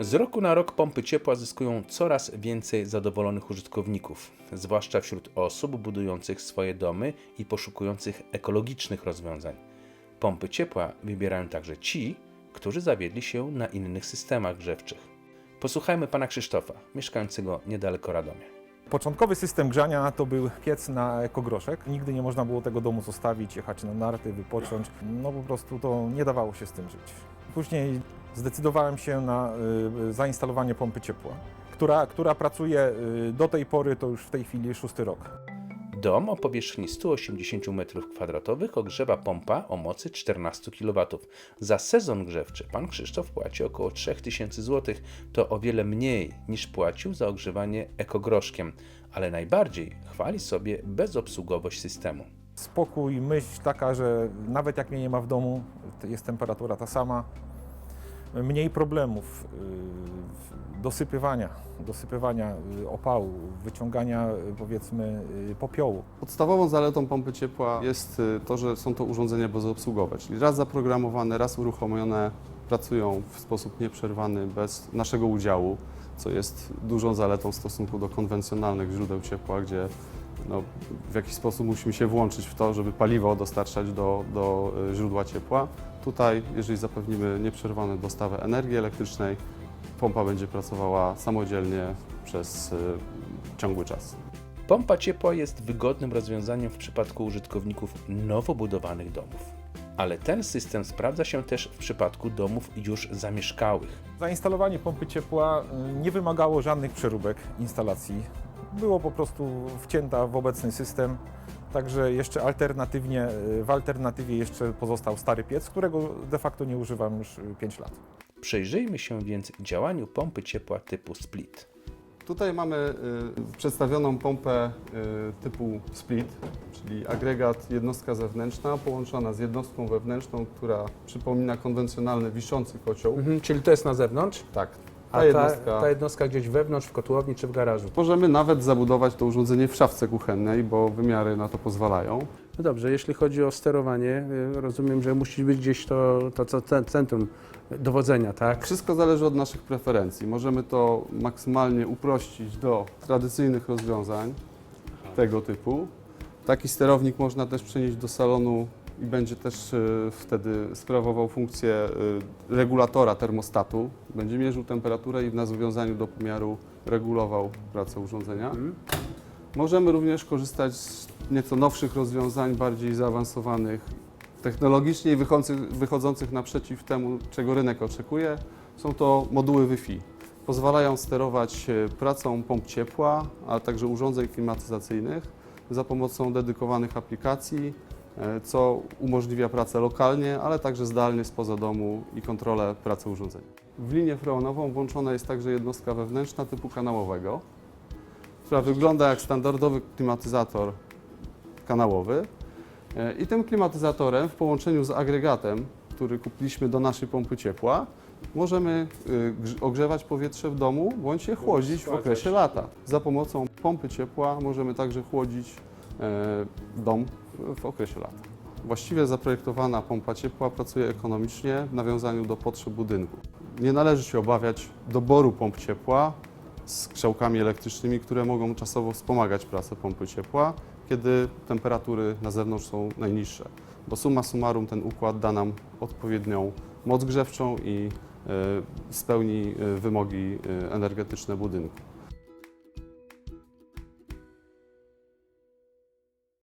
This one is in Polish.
Z roku na rok pompy ciepła zyskują coraz więcej zadowolonych użytkowników, zwłaszcza wśród osób budujących swoje domy i poszukujących ekologicznych rozwiązań. Pompy ciepła wybierają także ci, którzy zawiedli się na innych systemach grzewczych. Posłuchajmy pana Krzysztofa, mieszkającego niedaleko Radomia. Początkowy system grzania to był piec na ekogroszek. Nigdy nie można było tego domu zostawić, jechać na narty, wypocząć. No po prostu to nie dawało się z tym żyć. Później zdecydowałem się na y, zainstalowanie pompy ciepła, która, która pracuje y, do tej pory, to już w tej chwili szósty rok. Dom o powierzchni 180 m2 ogrzewa pompa o mocy 14 kW. Za sezon grzewczy pan Krzysztof płaci około 3000 zł. To o wiele mniej niż płacił za ogrzewanie ekogroszkiem, ale najbardziej chwali sobie bezobsługowość systemu. Spokój, myśl taka, że nawet jak mnie nie ma w domu, jest temperatura ta sama. Mniej problemów, y, dosypywania, dosypywania y, opału, wyciągania y, powiedzmy popiołu. Podstawową zaletą pompy ciepła jest to, że są to urządzenia bezobsługowe, czyli raz zaprogramowane, raz uruchomione, pracują w sposób nieprzerwany bez naszego udziału, co jest dużą zaletą w stosunku do konwencjonalnych źródeł ciepła, gdzie no, w jakiś sposób musimy się włączyć w to, żeby paliwo dostarczać do, do y, źródła ciepła. Tutaj, jeżeli zapewnimy nieprzerwaną dostawę energii elektrycznej, pompa będzie pracowała samodzielnie przez y, ciągły czas. Pompa ciepła jest wygodnym rozwiązaniem w przypadku użytkowników nowo budowanych domów. Ale ten system sprawdza się też w przypadku domów już zamieszkałych. Zainstalowanie pompy ciepła y, nie wymagało żadnych przeróbek instalacji. Było po prostu wcięta w obecny system. Także jeszcze alternatywnie, y, w alternatywie jeszcze pozostał stary piec, którego de facto nie używam już 5 lat. Przyjrzyjmy się więc działaniu pompy ciepła typu split. Tutaj mamy y, przedstawioną pompę y, typu split, czyli agregat jednostka zewnętrzna połączona z jednostką wewnętrzną, która przypomina konwencjonalny wiszący kocioł. czyli to jest na zewnątrz, Tak, a ta jednostka. ta jednostka gdzieś wewnątrz, w kotłowni czy w garażu. Możemy nawet zabudować to urządzenie w szafce kuchennej, bo wymiary na to pozwalają. No dobrze, jeśli chodzi o sterowanie, y, rozumiem, że musi być gdzieś to, to, to ce- centrum dowodzenia, tak? Wszystko zależy od naszych preferencji. Możemy to maksymalnie uprościć do tradycyjnych rozwiązań tego typu. Taki sterownik można też przenieść do salonu i będzie też y, wtedy sprawował funkcję y, regulatora termostatu. Będzie mierzył temperaturę i w nawiązaniu do pomiaru regulował pracę urządzenia. Możemy również korzystać z nieco nowszych rozwiązań, bardziej zaawansowanych, technologicznie i wychodzących, wychodzących naprzeciw temu, czego rynek oczekuje. Są to moduły Wi-Fi. Pozwalają sterować e, pracą pomp ciepła, a także urządzeń klimatyzacyjnych za pomocą dedykowanych aplikacji, e, co umożliwia pracę lokalnie, ale także zdalnie spoza domu i kontrolę pracy urządzenia. W linię freonową włączona jest także jednostka wewnętrzna typu kanałowego, która wygląda jak standardowy klimatyzator kanałowy. E, I tym klimatyzatorem w połączeniu z agregatem, który kupiliśmy do naszej pompy ciepła, możemy grz- ogrzewać powietrze w domu bądź je chłodzić w okresie lata. Za pomocą pompy ciepła możemy także chłodzić e, dom w- okresie lata. Właściwie zaprojektowana pompa ciepła pracuje ekonomicznie w nawiązaniu do potrzeb budynku. Nie należy się obawiać doboru pomp ciepła z grzałkami elektrycznymi, które mogą czasowo wspomagać pracę pompy ciepła, kiedy temperatury na zewnątrz są najniższe. Bo summa summarum ten układ da nam odpowiednią moc grzewczą i e, spełni e, wymogi e, energetyczne budynku.